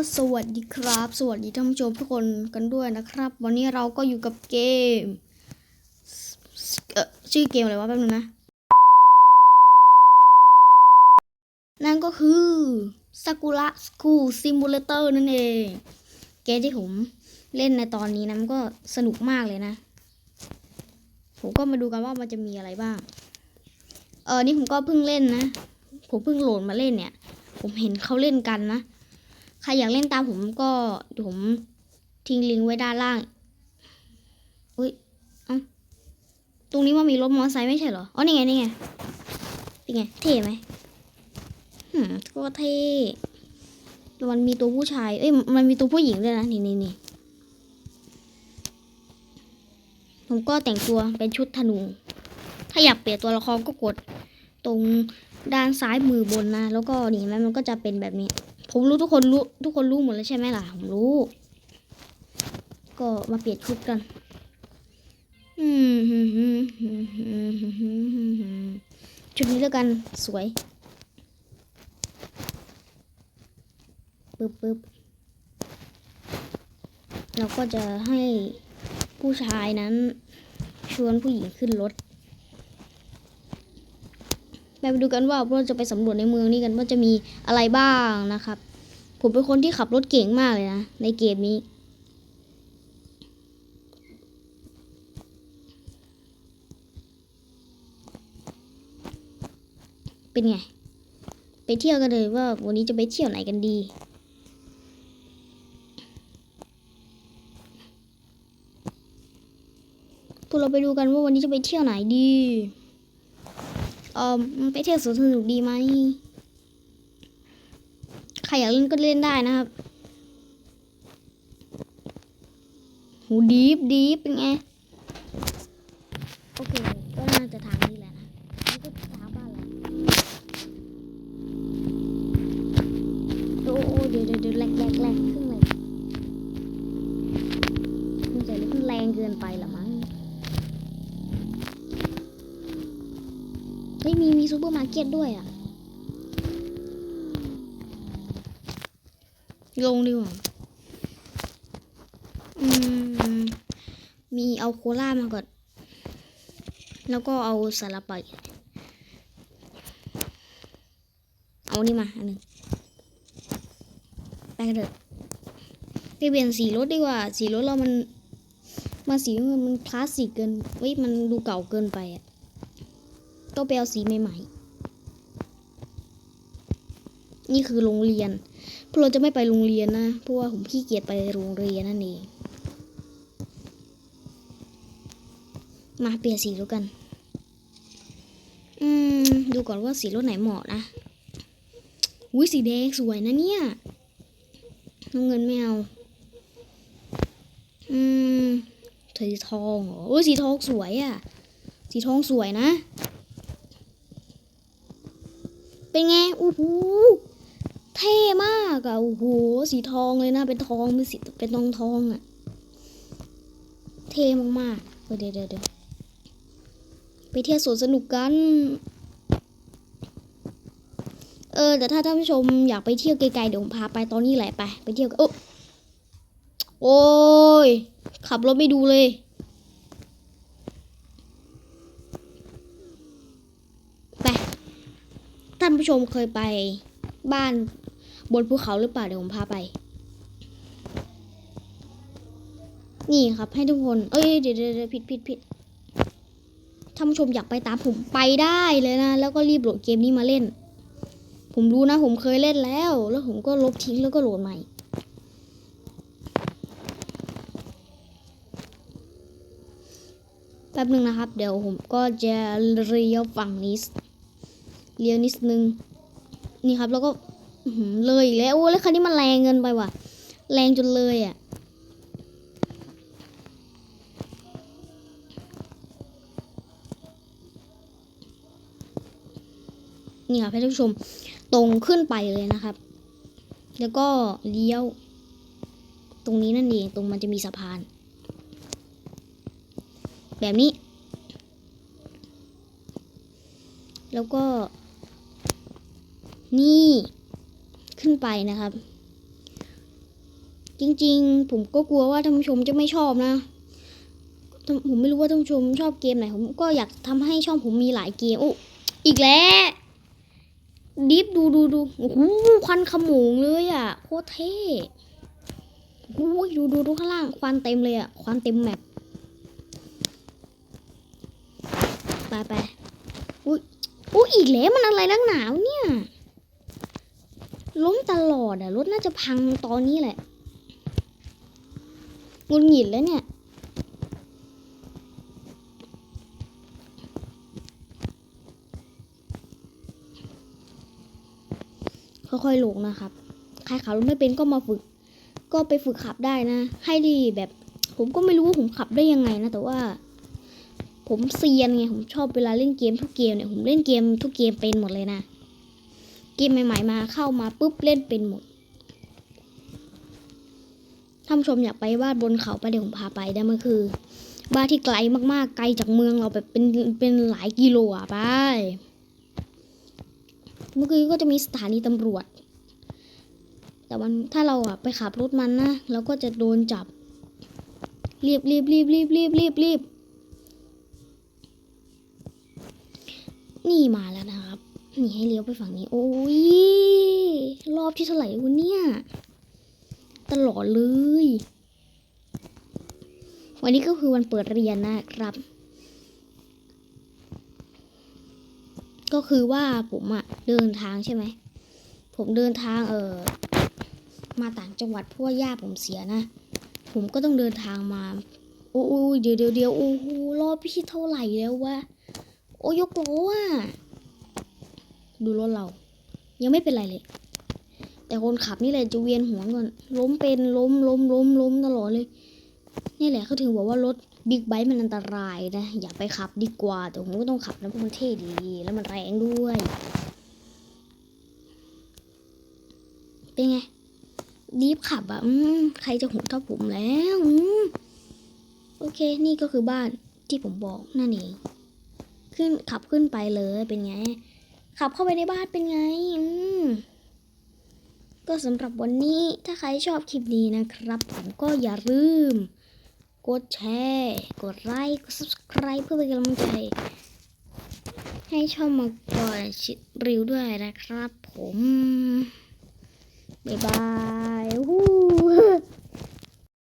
ก็สวัสดีครับ สวัสดีท่านผู้ชมทุกคนกันด้วยนะครับ วันนี้เราก็อยู่กับเกมเอ่อชื่อเกมอะไรวะแป๊บนึงนะ นั่นก็คือซากุระสคูซิมูเลเตอร์นั่นเอง เกมที่ผมเล่นในตอนนี้นะมันก็สนุกมากเลยนะ ผมก็มาดูกันว่ามันจะมีอะไรบ้าง เออนี่ผมก็เพิ่งเล่นนะ ผมเพิ่งโหลดมาเล่นเนี่ย ผมเห็นเขาเล่นกันนะ ใครอยากเล่นตามผมก็ดูผมทิ้งลิงก์ไว้ด้านล่างอุ้ยเอ้าตรงนี้มันมีรถมอเตอร์ไซค์ไม่ใช่เหรอ อ๋อ นี่ไง นี่ไง เป็นไง เท่ไหมหืมก็เท่มันมีตัวผู้ชาย เอ้ย มันมีตัวผู้หญิงด้วยนะ นี่นี่นี่ผมก็แต่งตัวเป็นชุดธนู ถ้าอยากเปลี่ยนตัวละครก็กด ตรงด้านซ้ายมือบนนะ แล้วก็นี่ไหมมันก็จะเป็นแบบนี้ ผมรู้ทุกคนรู้ทุกคนรู้หมดแล้วใช่ไหมล่ะ ผมรู้ ก็มาเปลี่ยนชุดกันชุดนี้แล้วกันสวยปึ๊บปึ๊บเราก็จะให้ผู้ชายนั้นชวนผู้หญิงขึ้นรถ ไปดูกันว่าเราจะไปสำรวจในเมืองนี้กันว่าจะมีอะไรบ้างนะครับ ผมเป็นคนที่ขับรถเก่งมากเลยนะในเกมนี้เป็นไง ไปเที่ยวกันเลยว่าวันนี้จะไปเที่ยวไหนกันดี พวกเราไปดูกันว่าวันนี้จะไปเที่ยวไหนดี เออไปเที่ยวสวนสนุกดีไหมใครอยากเล่นก็เล่นได้นะครับหูดีฟดีฟเป็นไง โอเค ก็น่าจะทางนี้แหละนะนี่ก็ทางบ้านเราโอ้โอ้เดี๋ยวเดี๋ยวเดี๋ยวแรกแรกแรกขึ้นเลยขึ้นใจเลยขึ้นแรงเกินไปละมั เฮ้ยมีมีซูเปอร์มาร์เก็ตด้วยอะลงดีกว่าอืม มีเอาโคล่ามาก่อน แล้วก็เอาสลับไป เอานี่มา อันหนึ่งไปกันเถอะไปเปลี่ยนสีรถดีกว่า สีรถเรามันมาสีมันมันคลาสสิกเกินเฮ้ย มันดูเก่าเกินไปอะ ต้องไปเอาสีใหม่ๆ นี่คือโรงเรียน พวกเราจะไม่ไปโรงเรียนนะ เพราะว่าผมขี้เกียจไปโรงเรียนนั่นเอง มาเปลี่ยนสีแล้วกัน อืม ดูก่อนว่าสีรถไหนเหมาะนะ อุ้ยสีแดงสวยนะเนี่ย น้ำเงินไม่เอา อืมสีทองเหรอโอ้ยสีทองสวยอะ่ะ สีทองสวยนะ เป็นไงโอ้โหเท่มากอะโอ้โหสีทองเลยนะ เป็นทองเป็นสีเป็นทองทองอะเท่มากๆเดี๋ยวเดี๋ยวเดี๋ยวไปเที่ยวสวนสนุกกัน เออแต่ถ้าท่านผู้ชมอยากไปเที่ยวไกลๆเดี๋ยวผมพาไปตอนนี้แหละไป ไปเที่ยวกันโอ้โอ้ยขับรถไม่ดูเลย ไป ท่านผู้ชมเคยไปบ้านบนภูเขาหรือเปล่าเดี๋ยวผมพาไป นี่ครับให้ทุกคน เอ้ยเดี๋ยวเดี๋ยวเดี๋ยวผิดผิดผิดท่านผู้ชมอยากไปตามผมไปได้เลยนะ แล้วก็รีบโหลดเกมนี้มาเล่น ผมรู้นะ ผมเคยเล่นแล้ว แล้วผมก็ลบทิ้งแล้วก็โหลดใหม่แป๊บหนึ่งนะครับ เดี๋ยวผมก็จะเลี้ยวฝั่งนี้ เลี้ยวนิดนึง นี่ครับแล้วก็เลยอีกแล้วโอ้แล้วคันนี้มันแรงเกินไปว่ะ แรงจนเลยอะนี่ครับให้ท่านผู้ชมตรงขึ้นไปเลยนะครับ แล้วก็เลี้ยว ตรงนี้นั่นเองตรงมันจะมีสะพาน แบบนี้ แล้วก็ นี่ ขึ้นไปนะครับ จริงๆ ผมก็กลัวว่าท่านผู้ชมจะไม่ชอบนะ ผมไม่รู้ว่าท่านผู้ชมชอบเกมไหน ผมก็อยากทำให้ช่องผมมีหลายเกมโอ้อีกแล้วดิฟดูดูดูโอ้โหควันขโมงเลยอะโคตรเท่โอ้ยดูดูดูข้างล่างควันเต็มเลยอะควันเต็มแมปไปไปอุ้ยอุ้ยอีกแล้วมันอะไรนักหนาวเนี่ย ล้มตลอดอะรถน่าจะพังตอนนี้แหละงุนหงิดแล้วเนี่ยค่อยๆลงนะครับ ใครขับรถไม่เป็นก็มาฝึก ก็ไปฝึกขับได้นะ ให้ดีแบบ ผมก็ไม่รู้ว่าผมขับได้ยังไงนะ แต่ว่า ผมเซียนไง ผมชอบเวลาเล่นเกมทุกเกมเนี่ย ผมเล่นเกมทุกเกมเป็นหมดเลยนะ เกมใหม่ๆมาเข้ามาปุ๊บเล่นเป็นหมดท่านชมอยากไปบ้านบนเขาไปเดี๋ยวผมพาไปได้มันคือบ้านที่ไกลมากๆ ไกลจากเมืองเราแบบเป็นเป็นหลายกิโลอะไปเมื่อกี้ก็จะมีสถานีตำรวจ แต่มันถ้าเราอะไปขับรถมันนะเราก็จะโดนจับรีบรีบรีบรีบรีบรีบรีบนี่มาแล้วนะครับ นี่ให้เลี้ยวไปฝั่งนี้ โอ้ย รอบที่เท่าไหร่วะเนี่ย ตลอดเลย วันนี้ก็คือวันเปิดเรียนนะครับ ก็คือว่าผมอะเดินทางใช่ไหม ผมเดินทางเออมาต่างจังหวัดเพราะว่าย่าผมเสียนะ ผมก็ต้องเดินทางมา โอ้ยเดี๋ยวเดี๋ยวเดี๋ยวโอ้โหรอบพี่เท่าไหร่แล้ววะ โอ้ยกโลอะ ดูรถเรา ยังไม่เป็นไรเลย แต่คนขับนี่แหละจะเวียนหัวก่อนล้มเป็นล้มล้มล้มล้มตลอดเลย นี่แหละเขาถึงบอกว่ารถบิ๊กไบค์มันอันตรายนะ อย่าไปขับดีกว่า แต่ผมก็ต้องขับนะเพราะมันเท่ดีแล้วมันแรงด้วย เป็นไงดีฟขับอะอืมใครจะหุนเท่าผมแล้วอืมโอเค นี่ก็คือบ้านที่ผมบอกนั่นเอง ขึ้นขับขึ้นไปเลยเป็นไง ขับเข้าไปในบ้านเป็นไง อืมก็สำหรับวันนี้ถ้าใครชอบคลิปนี้นะครับ ผมก็อย่าลืม กดแชร์ กดไลค์ กด subscribe เพื่อเป็นกำลังใจ ให้ช่องมาก่อนชิริวด้วยนะครับผม บ๊ายบายวู้